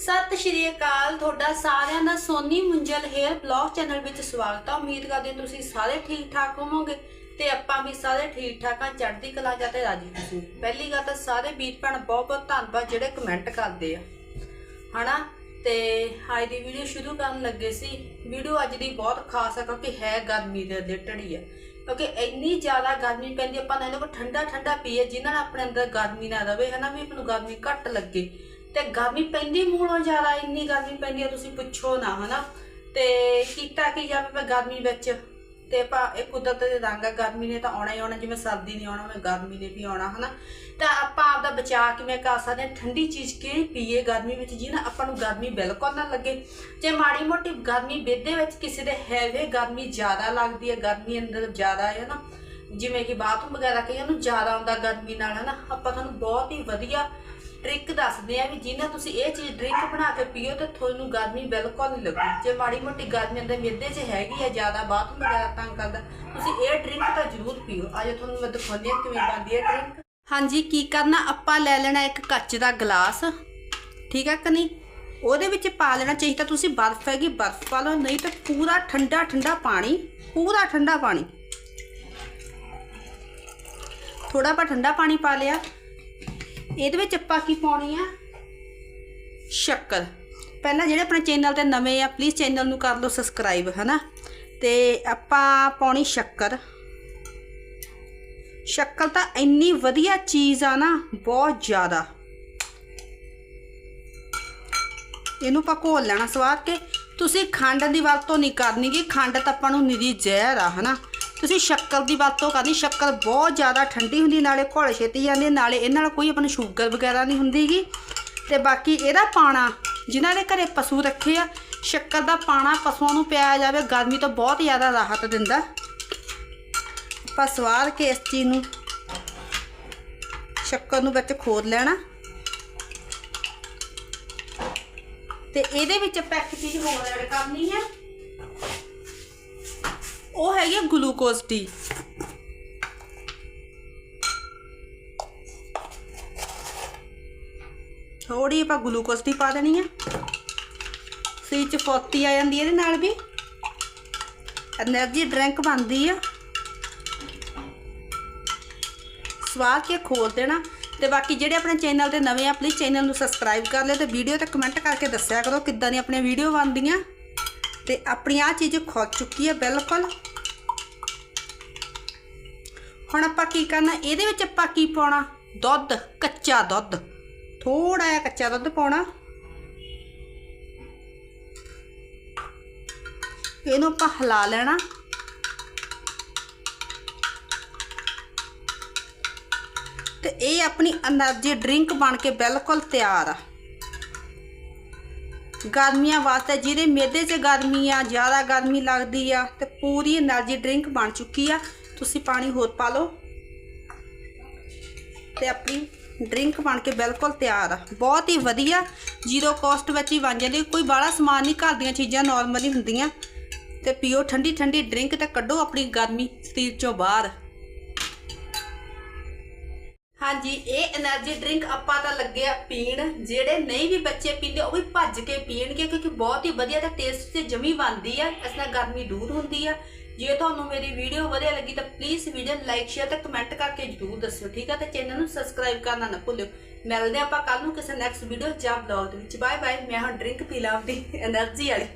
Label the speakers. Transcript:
Speaker 1: ਸਤਿ ਸ਼੍ਰੀ ਅਕਾਲ, ਤੁਹਾਡਾ ਸਾਰਿਆਂ ਦਾ Soni Munjal hair blog channel ਵਿੱਚ ਸਵਾਗਤ ਹੈ ਉਮੀਦ ਕਰਦੇ ਤੁਸੀਂ ਸਾਰੇ ਠੀਕ ਠਾਕ ਹੋਵੋਗੇ ਤੇ ਆਪਾਂ ਵੀ ਸਾਰੇ ਠੀਕ ਠਾਕ ਆ, ਚੜ੍ਹਦੀ ਕਲਾ ਜਾਂ ਤੇ ਰਾਜੀ ਖੁਸ਼ੀ ਪਹਿਲੀ ਗੱਲ ਤਾਂ ਸਾਰੇ ਵੀਰ ਭੈਣ ਬਹੁਤ ਬਹੁਤ ਧੰਨਵਾਦ ਜਿਹੜੇ ਕਮੈਂਟ ਕਰਦੇ ਆ। ਹਨਾ? ਤੇ ਅੱਜ ਦੀ ਵੀਡੀਓ ਸ਼ੁਰੂ ਕਰਨ ਲੱਗੇ ਸੀ। ਵੀਡੀਓ ਅੱਜ ਦੀ ਬਹੁਤ ਖਾਸ ਆ ਕਿਉਂਕਿ ਹੈ ਗਰਮੀ ਦੇ ਰਿਲੇਟਡ ਹੀ ਆ। ਕਿਉਂਕਿ ਇੰਨੀ ਜ਼ਿਆਦਾ ਗਰਮੀ ਪੈਂਦੀ ਆਪਾਂ ਨੇ ਕੋਲ ਠੰਡਾ ਠੰਡਾ ਪੀਏ ਜਿਨ੍ਹਾਂ ਨਾਲ ਆਪਣੇ ਅੰਦਰ ਗਰਮੀ ਨਾ ਰਵੇ, ਹਨਾ ਵੀ ਆਪਾਂ ਨੂੰ ਗਰਮੀ ਘੱਟ ਲੱਗੇ। ਤੇ ਗਰਮੀ ਪੈਂਦੀ ਮੂਲੋਂ ਜ਼ਿਆਦਾ, ਇੰਨੀ ਗਰਮੀ ਪੈਂਦੀ ਆ, ਤੁਸੀਂ ਪੁੱਛੋ ਨਾ, ਹਨਾ? ਤੇ ਕੀਤਾ ਕੀ ਜਾਵੇ ਮੈਂ ਗਰਮੀ ਵਿੱਚ? ਤੇ ਆਪਾਂ ਇਹ ਕੁਦਰਤ ਦੇ ਰੰਗ ਆ, ਗਰਮੀ ਨੇ ਤਾਂ ਆਉਣਾ ਹੀ ਆਉਣਾ, ਜਿਵੇਂ ਸਰਦੀ ਨੇ ਆਉਣਾ, ਉਵੇਂ ਗਰਮੀ ਨੇ ਵੀ ਆਉਣਾ, ਹਨਾ? ਤਾਂ ਆਪਾਂ ਆਪਦਾ ਬਚਾਅ ਕਿਵੇਂ ਕਰ ਸਕਦੇ ਹਾਂ ਠੰਡੀ ਚੀਜ਼ ਕਿਹੜੀ ਪੀਏ ਗਰਮੀ ਵਿੱਚ ਜਿਹਨਾਂ ਆਪਾਂ ਨੂੰ ਗਰਮੀ ਬਿਲਕੁਲ ਨਾ ਲੱਗੇ? ਜੇ ਮਾੜੀ ਮੋਟੀ ਗਰਮੀ ਵਿਦੇ ਵਿੱਚ ਕਿਸੇ ਦੇ ਹੈਵੇ, ਗਰਮੀ ਜ਼ਿਆਦਾ ਲੱਗਦੀ ਹੈ ਗਰਮੀ ਅੰਦਰ ਜ਼ਿਆਦਾ ਹੈ ਨਾ ਜਿਵੇਂ ਕਿ ਬਾਥਰੂਮ ਵਗੈਰਾ ਕਈਆਂ ਨੂੰ ਜ਼ਿਆਦਾ ਆਉਂਦਾ ਗਰਮੀ ਨਾਲ, ਹਨਾ? ਆਪਾਂ ਤੁਹਾਨੂੰ ਬਹੁਤ ਹੀ ਵਧੀਆ ਟ੍ਰਿਕ ਦੱਸਦੇ ਆ ਵੀ ਜਿਹਨਾਂ ਤੁਸੀਂ ਇਹ ਚੀਜ਼ ਡਰਿੰਕ ਬਣਾ ਕੇ ਪੀਓ ਤੇ ਤੁਹਾਨੂੰ ਗਰਮੀ ਬਿਲਕੁਲ ਨਹੀਂ ਲੱਗੂ ਜੇ ਮਾੜੀ ਮੋਟੀ ਗਰਮੀ ਅੰਦਰ ਮਿੱਦੇ 'ਚ ਹੈਗੀ ਆ, ਜ਼ਿਆਦਾ ਬਾਥਰੂਮ ਵਗੈਰਾ ਤੰਗ ਕਰਦਾ, ਤੁਸੀਂ ਇਹ ਡਰਿੰਕ ਤਾਂ ਜ਼ਰੂਰ ਪੀਓ। ਅੱਜ ਤੁਹਾਨੂੰ ਮੈਂ ਦਿਖਾਉਂਦੀ ਹਾਂ ਕਿਵੇਂ ਬਣਦੀ ਹੈ ਡਰਿੰਕ ਹਾਂਜੀ, ਕੀ ਕਰਨਾ? ਆਪਾਂ ਲੈ ਲੈਣਾ ਇੱਕ ਕੱਚ ਦਾ ਗਲਾਸ। ਠੀਕ ਹੈ ਕਿ ਨਹੀਂ? ਉਹਦੇ ਵਿੱਚ ਪਾ ਲੈਣਾ ਚਾਹੀਦਾ ਤੁਸੀਂ ਬਰਫ਼ ਹੈਗੀ, ਬਰਫ਼ ਪਾ ਲਓ, ਨਹੀਂ ਤਾਂ ਪੂਰਾ ਠੰਡਾ ਠੰਡਾ ਪਾਣੀ, ਪੂਰਾ ਠੰਡਾ ਪਾਣੀ। ਥੋੜਾ ਪਾ ਠੰਡਾ ਪਾਣੀ ਪਾ ਲਿਆ। ਇਹਦੇ ਵਿੱਚ ਆਪਾਂ ਕੀ ਪਾਉਣੀ ਆ? ਸ਼ੱਕਰ। ਪਹਿਲਾਂ ਜਿਹੜੇ ਆਪਣੇ ਚੈਨਲ ਤੇ ਨਵੇਂ ਆ ਪਲੀਜ਼ ਚੈਨਲ ਨੂੰ ਕਰ ਲਓ ਸਬਸਕ੍ਰਾਈਬ ਹਨਾ? ਤੇ ਆਪਾਂ ਪਾਉਣੀ ਸ਼ੱਕਰ। ਸ਼ੱਕਰ ਤਾਂ ਇੰਨੀ ਵਧੀਆ ਚੀਜ਼ ਆ ਨਾ ਬਹੁਤ ਜ਼ਿਆਦਾ। ਇਹਨੂੰ ਆਪਾਂ ਘੋਲ ਲੈਣਾ ਸਵਾਰ ਕੇ। ਤੁਸੀਂ ਖੰਡ ਦੀ ਵਰਤੋਂ ਨਹੀਂ ਕਰਨੀ ਗੀ ਖੰਡ ਤਾਂ ਆਪਾਂ ਨੂੰ ਨਿਰੀ ਜ਼ਹਿਰ ਆ ਹਨਾ? ਤੁਸੀਂ ਸ਼ੱਕਰ ਦੀ ਵਰਤੋਂ ਕਰਨੀ ਸ਼ੱਕਰ ਬਹੁਤ ਜ਼ਿਆਦਾ ਠੰਡੀ ਹੁੰਦੀ, ਨਾਲੇ ਘੋਲ ਛੇਤੀ ਜਾਂਦੀ ਨਾਲੇ ਇਹ ਨਾਲ ਕੋਈ ਆਪਾਂ ਨੂੰ ਸ਼ੂਗਰ ਵਗੈਰਾ ਨਹੀਂ ਹੁੰਦੀਗੀ ਤੇ ਬਾਕੀ ਇਹਦਾ ਪਾਣਾ, ਜਿਨ੍ਹਾਂ ਦੇ ਘਰੇ ਪਸ਼ੂ ਰੱਖੇ ਆ ਸ਼ੱਕਰ ਦਾ ਪਾਣਾ ਪਸ਼ੂਆਂ ਨੂੰ ਪਿਆਇਆ ਜਾਵੇ, ਗਰਮੀ ਤੋਂ ਬਹੁਤ ਜ਼ਿਆਦਾ ਰਾਹਤ ਦਿੰਦਾ। ਆਪਾਂ ਸਵਾਰ ਕੇ ਇਸ ਚੀਜ਼ ਨੂੰ ਸ਼ੱਕਰ ਨੂੰ ਵਿੱਚ ਖੋਦ ਲੈਣਾ। ਤੇ ਇਹਦੇ ਵਿੱਚ ਆਪਾਂ ਇੱਕ ਚੀਜ਼ ਹੋਰ ਐਡ ਕਰਨੀ ਹੈ ਉਹ ਹੈਗੀ ਆ ਗਲੂਕੋਜ਼ ਡੀ ਥੋੜੀ ਆਪਾਂ ਗਲੂਕੋਜ਼ ਡੀ ਪਾ ਦੇਣੀ ਆ। ਸੀ ਚ ਫੋਤੀ ਆ ਜਾਂਦੀ ਇਹਦੇ ਨਾਲ ਵੀ। એનર્ਜੀ ਡਰਿੰਕ ਬਣਦੀ ਆ। ਸਵਾਦ ਕੇ ਖੋਲ ਦੇਣਾ। ਤੇ ਬਾਕੀ ਜਿਹੜੇ ਆਪਣੇ ਚੈਨਲ ਤੇ ਨਵੇਂ ਆ ਪਲੀਜ਼ ਚੈਨਲ ਨੂੰ ਸਬਸਕ੍ਰਾਈਬ ਕਰ ਲਿਓ ਤੇ ਵੀਡੀਓ ਤੇ ਕਮੈਂਟ ਕਰਕੇ ਦੱਸਿਆ ਕਰੋ ਕਿੱਦਾਂ ਦੀ ਆਪਣੇ ਵੀਡੀਓ ਬਣਦੀਆਂ। ਤੇ ਆਪਣੀ ਆ ਚੀਜ਼ ਖੋ ਚੁੱਕੀ ਹੈ ਬਿਲਕੁਲ। ਹੁਣ ਆਪਾਂ ਕੀ ਕਰਨਾ? ਇਹਦੇ ਵਿੱਚ ਆਪਾਂ ਕੀ ਪਾਉਣਾ? ਦੁੱਧ, ਕੱਚਾ ਦੁੱਧ। ਥੋੜਾ ਜਿਹਾ ਕੱਚਾ ਦੁੱਧ ਪਾਉਣਾ। ਇਹਨੂੰ ਆਪਾਂ ਹਿਲਾ ਲੈਣਾ। ਤੇ ਇਹ ਆਪਣੀ એનર્ਜੀ ਡਰਿੰਕ ਬਣ ਕੇ ਬਿਲਕੁਲ ਤਿਆਰ ਆ। ਗਰਮੀਆਂ ਵਾਸਤੇ ਜਿਹਦੇ ਮੇਦੇ 'ਚ ਗਰਮੀ ਆ, ਜ਼ਿਆਦਾ ਗਰਮੀ ਲੱਗਦੀ ਆ, ਤੇ ਪੂਰੀ એનર્ਜੀ ਡਰਿੰਕ ਬਣ ਚੁੱਕੀ ਆ। तुम पानी होर पा लो तो अपनी ड्रिंक बन के बिल्कुल तैयार आ बहुत ही वजिया ज़ीरो कॉस्ट में ही बन जाती कोई बड़ा समान नहीं घर दीज़ा नॉर्मली होंगे तो पियो ठंडी ठंडी ड्रिंक तो क्डो अपनी गर्मी शरीर चो बहर हाँ जी ये एनर्जी ड्रिंक आप लगे पीण जेडे नहीं भी बच्चे पीते वह भी भज के पीण गए क्योंकि बहुत ही वजिया टेस्ट से जमी बनती है इस गर्मी दूर होंगी है ਜੇ ਤੁਹਾਨੂੰ ਮੇਰੀ ਵੀਡੀਓ ਵਧੀਆ ਲੱਗੀ ਤਾਂ ਪਲੀਜ਼ ਵੀਡੀਓ ਲਾਈਕ ਸ਼ੇਅਰ ਤੇ ਕਮੈਂਟ ਕਰਕੇ ਜਰੂਰ ਦੱਸਿਓ, ਠੀਕ ਹੈ ਤੇ ਚੈਨਲ ਨੂੰ ਸਬਸਕ੍ਰਾਈਬ ਕਰਨਾ ਨਾ ਭੁੱਲਿਓ। ਮਿਲਦੇ ਆਪਾਂ ਕੱਲ ਨੂੰ ਕਿਸੇ ਨੈਕਸਟ ਵੀਡੀਓ 'ਚ ਬਲੌਗ ਦੇ ਵਿੱਚ। ਬਾਏ ਬਾਏ ਮੈਂ ਹਾਂ ਡਰਿੰਕ ਪੀ ਲਾਉਂਦੀ એનર્ਜੀ ਵਾਲੀ।